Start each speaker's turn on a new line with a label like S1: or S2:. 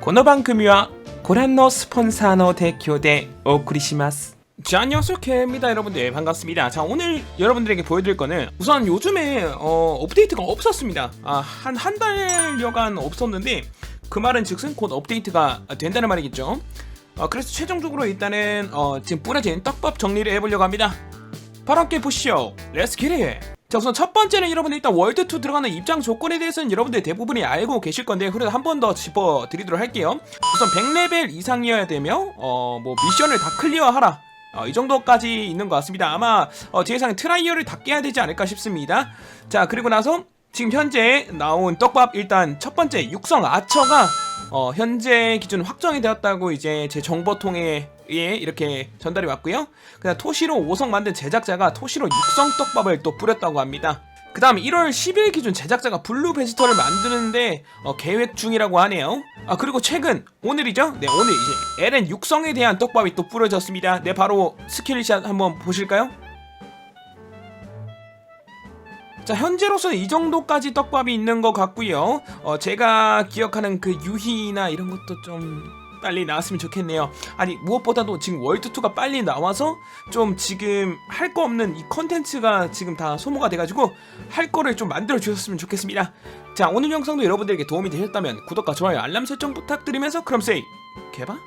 S1: この番組はご覧のスポンサーの提供でお送りします。 자, 안녕하세요. 케입니다. 여러분들 반갑습니다. 자, 오늘 여러분들에게 보여드릴 거는 우선 요즘에 어, 업데이트가 없었습니다. 아, 한 한 달여간 없었는데 그 말은 즉슨 곧 업데이트가 된다는 말이겠죠. 어, 그래서 최종적으로 일단은 어, 지금 뿌려진 떡밥 정리를 해보려고 합니다. 바로 함께 보시죠. 렛츠 기릿! 자 우선 첫 번째는 여러분들 일단 월드2 들어가는 입장 조건에 대해서는 여러분들 대부분이 알고 계실 건데 그래도 한 번 더 짚어드리도록 할게요. 우선 100레벨 이상이어야 되며 어 뭐 미션을 다 클리어하라. 어, 이 정도까지 있는 것 같습니다. 아마 어, 뒤에상에 트라이얼을 다 깨야 되지 않을까 싶습니다. 자 그리고 나서 지금 현재 나온 떡밥 일단 첫 번째 육성 아처가 어, 현재 기준 확정이 되었다고 이제 제 정보통에 예, 이렇게 전달이 왔고요. 그다음 토시로 5성 만든 제작자가 토시로 육성 떡밥을 또 뿌렸다고 합니다. 그 다음 1월 10일 기준 제작자가 블루 베지터를 만드는데 어, 계획 중이라고 하네요. 아 그리고 최근 오늘이죠? 네 오늘 이제 LN 육성에 대한 떡밥이 또 뿌려졌습니다. 네 바로 스킬샷 한번 보실까요? 자 현재로서는 이 정도까지 떡밥이 있는 것 같고요. 어, 제가 기억하는 그 유희나 이런 것도 좀 빨리 나왔으면 좋겠네요. 아니 무엇보다도 지금 월드2가 빨리 나와서 좀 지금 할 거 없는 이 컨텐츠가 지금 다 소모가 돼가지고 할 거를 좀 만들어 주셨으면 좋겠습니다. 자 오늘 영상도 여러분들에게 도움이 되셨다면 구독과 좋아요 알람 설정 부탁드리면서 그럼 세이 개바